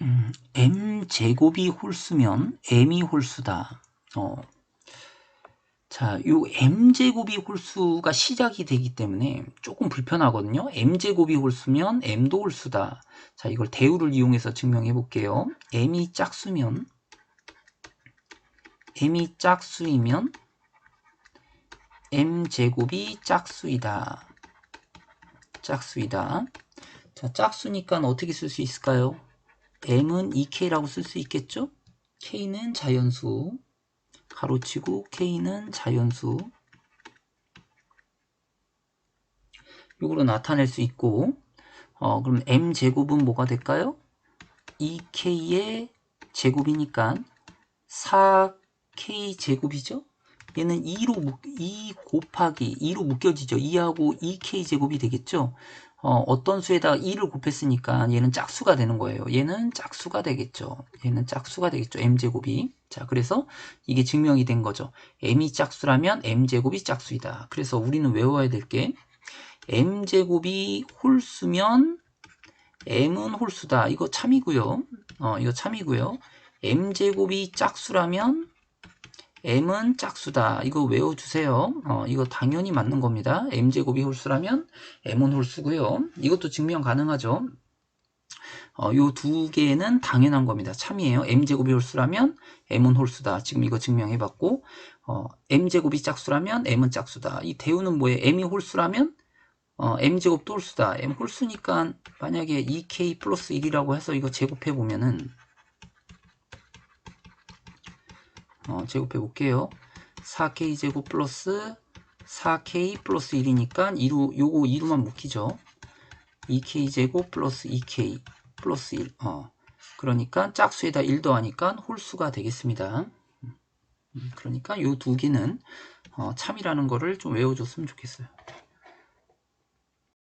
음, m제곱이 홀수면 m이 홀수다. 어, 자, 요 m제곱이 홀수가 시작이 되기 때문에 조금 불편하거든요. m제곱이 홀수면 m도 홀수다. 자, 이걸 대우를 이용해서 증명해 볼게요. m이 짝수면 m이 짝수이면 m제곱이 짝수이다. 짝수이다. 자, 짝수니까 어떻게 쓸 수 있을까요? M은 2k라고 쓸 수 있겠죠? k는 자연수, 가로치고 k는 자연수. 이거로 나타낼 수 있고, 어, 그럼 m제곱은 뭐가 될까요? 2k의 제곱이니까 4k제곱이죠? 얘는 2로 묶, 2 곱하기 2로 묶여지죠. 2하고 2k제곱이 되겠죠? 어, 떤 수에다가 2를 곱했으니까 얘는 짝수가 되는 거예요. 얘는 짝수가 되겠죠. 얘는 짝수가 되겠죠. m제곱이. 자, 그래서 이게 증명이 된 거죠. m이 짝수라면 m제곱이 짝수이다. 그래서 우리는 외워야 될 게 m제곱이 홀수면 m은 홀수다. 이거 참이고요. 어, 이거 참이고요. m제곱이 짝수라면 m은 짝수다. 이거 외워주세요. 어, 이거 당연히 맞는 겁니다. m제곱이 홀수라면 m은 홀수고요. 이것도 증명 가능하죠. 어, 요두 개는 당연한 겁니다. 참이에요. m제곱이 홀수라면 m은 홀수다. 지금 이거 증명해봤고 어, m제곱이 짝수라면 m은 짝수다. 이 대우는 뭐예요? m이 홀수라면 어, m제곱도 홀수다. m 홀수니까 만약에 2k 플러스 1이라고 해서 이거 제곱해보면은 어, 제곱해 볼게요. 4k 제곱 플러스 4k 플러스 1이니까 2로 요거 2로만 묶이죠. 2k 제곱 플러스 2k 플러스 1. 어. 그러니까 짝수에다 1 더하니까 홀수가 되겠습니다. 음, 그러니까 요 두 개는 어, 참이라는 거를 좀 외워줬으면 좋겠어요.